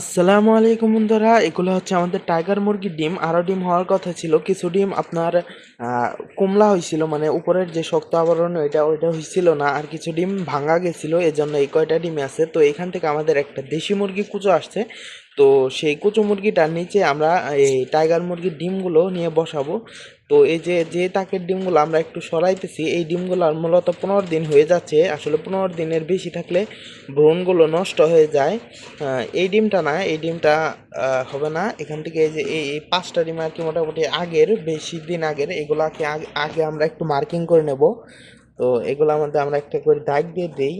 আসসালামু আলাইকুম বন্ধুরা, এগুলো হচ্ছে আমাদের টাইগার মুরগির ডিম। আরও ডিম হওয়ার কথা ছিল, কিছু ডিম আপনার কমলা হয়েছিল মানে উপরের যে শক্ত আবরণ, ওইটা ওইটা হয়েছিল না, আর কিছু ডিম ভাঙা গেছিল, এজন্য এই কয়টা ডিম আছে। তো এখান থেকে আমাদের একটা দেশি মুরগি কুচো আসছে। তো সেই কুচো মুরগিটার নিচে আমরা, এই টাইগার মুরগির ডিমগুলো নিয়ে বসাবো। তো এই যে যে তাকের ডিমগুলো আমরা একটু সরাইতেছি, এই ডিমগুলো মূলত পনেরো দিন হয়ে যাচ্ছে। আসলে পনেরো দিনের বেশি থাকলে ভ্রূণগুলো নষ্ট হয়ে যায়। এই ডিমটা না, এই ডিমটা হবে না। এখান থেকে এই যে, এই পাঁচটা ডিম আর কি মোটামুটি আগের, বেশি দিন আগের, এগুলাকে আগে আমরা একটু মার্কিং করে নেব। তো এগুলোর মধ্যে আমরা একটা করে দাগ দিয়ে দিই।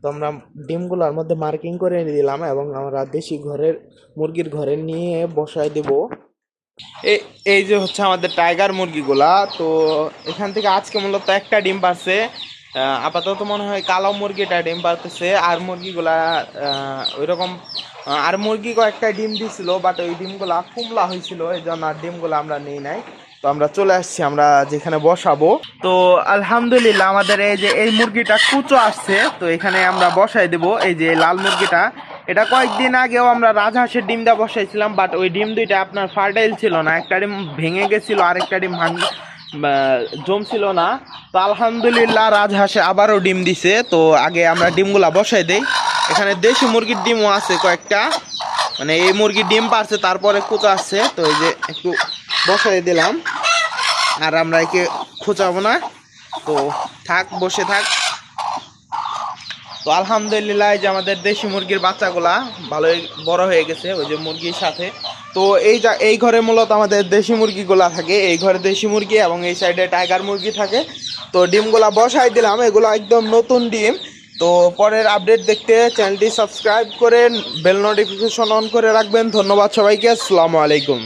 তো আমরা ডিমগুলোর মধ্যে মার্কিং করে দিলাম এবং আমরা দেশি ঘরের মুরগির ঘরে নিয়ে বসায় দেব। এই যে হচ্ছে আমাদের টাইগার মুরগিগুলা তো এখান থেকে আজকে মূলত একটা ডিম আহ, আপাতত মনে হয় কালো মুরগিটা ডিম পারতেছে আর মুরগিগুলা ওই রকম আর মুরগি কয়েকটা ডিম দিছিল বাট ওই ডিমগুলা কুমলা হয়েছিল এই জন্য আর ডিমগুলো আমরা নেই নাই। তো আমরা চলে আসছি, আমরা যেখানে বসাবো। তো আলহামদুলিল্লাহ আমাদের এই যে, এই মুরগিটা কুচো আসছে, তো এখানে আমরা বসাই দেব। এই যে লাল মুরগিটা, এটা কয়েকদিন আগেও আমরা রাজহাঁসের ডিম দেওয়া বসাইছিলাম বাট ওই ডিম দুইটা আপনার ফার্টাইল ছিল না। একটা ডিম ভেঙে গেছিল, আরেকটা ডিম ভাঙ জমছিল না। তো আলহামদুলিল্লাহ রাজহাঁসে আবারও ডিম দিছে। তো আগে আমরা ডিমগুলা বসাই দেই। এখানে দেশি মুরগির ডিমও আছে কয়েকটা। মানে এই মুরগির ডিম পারছে, তারপরে কুচো আসছে। তো এই যে একটু বসাই দিলাম। আর আমরা একে খোঁচাবো না। তো থাক, বসে থাক। তো আলহামদুলিল্লাহ যে আমাদের দেশি মুরগির বাচ্চাগুলা ভালোই বড় হয়ে গেছে, ওই যে মুরগির সাথে। তো এই যা, এই ঘরে মূলত আমাদের দেশি মুরগিগুলা থাকে। এই ঘরে দেশি মুরগি এবং এই সাইডে টাইগার মুরগি থাকে। তো ডিমগুলা বসাই দিলাম, এগুলো একদম নতুন ডিম। তো পরের আপডেট দেখতে চ্যানেলটি সাবস্ক্রাইব করে বেল নোটিফিকেশন অন করে রাখবেন। ধন্যবাদ সবাইকে, আসসালামু আলাইকুম।